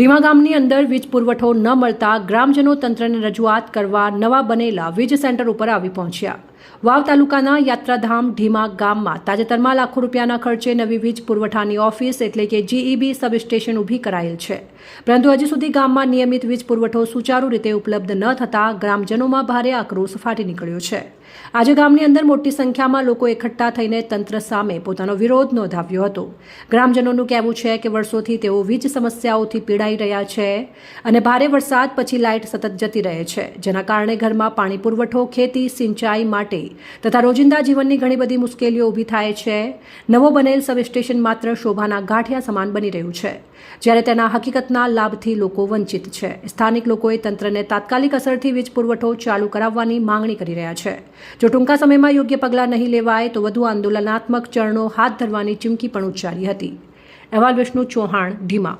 ધીમા ગામની અંદર વીજ પુરવઠો ન મળતા ગ્રામજનો તંત્રને રજૂઆત કરવા નવા બનેલા વીજ સેન્ટર ઉપર આવી પહોંચ્યા. વાવ તાલુકાના યાત્રાધામ ઢીમા ગામમાં તાજેતરમાં લાખો રૂપિયાના ખર્ચે નવી વીજ પુરવઠાની ઓફિસ એટલે કે જીઈબી સબસ્ટેશન ઊભી કરાયેલ છે. પરંતુ હજી સુધી ગામમાં નિયમિત વીજ પુરવઠો સુચારુ રીતે ઉપલબ્ધ ન થતાં ગ્રામજનોમાં ભારે આક્રોશ ફાટી નીકળ્યો છે. આજે ગામની અંદર મોટી સંખ્યામાં લોકો એકઠા થઈને તંત્ર સામે પોતાનો વિરોધ નોંધાવ્યો હતો. ગ્રામજનોનું કહેવું છે કે વર્ષોથી તેઓ વીજ સમસ્યાઓથી પીડાઈ રહ્યા છે અને ભારે વરસાદ પછી લાઇટ સતત જતી રહે છે, જેના કારણે ઘરમાં પાણી પુરવઠો, ખેતી, સિંચાઈ માટે તથા રોજિંદા જીવનની ઘણી બધી મુશ્કેલીઓ ઊભી થાય છે. નવો બનેલ સબસ્ટેશન માત્ર શોભાના ગાંઠિયા સમાન બની રહ્યું છે, જ્યારે તેના હકીકતના લાભથી લોકો વંચિત છે. સ્થાનિક લોકોએ તંત્રને તાત્કાલિક અસરથી વીજ પુરવઠો ચાલુ કરાવવાની માંગણી કરી રહ્યા છે. જો ટૂંકા સમયમાં યોગ્ય પગલાં નહીં લેવાય, તો વધુ આંદોલનાત્મક ચરણો હાથ ધરવાની ચીમકી પણ ઉચ્ચારી હતી. અહેવાલ વિષ્ણુ ચૌહાણ ઢીમા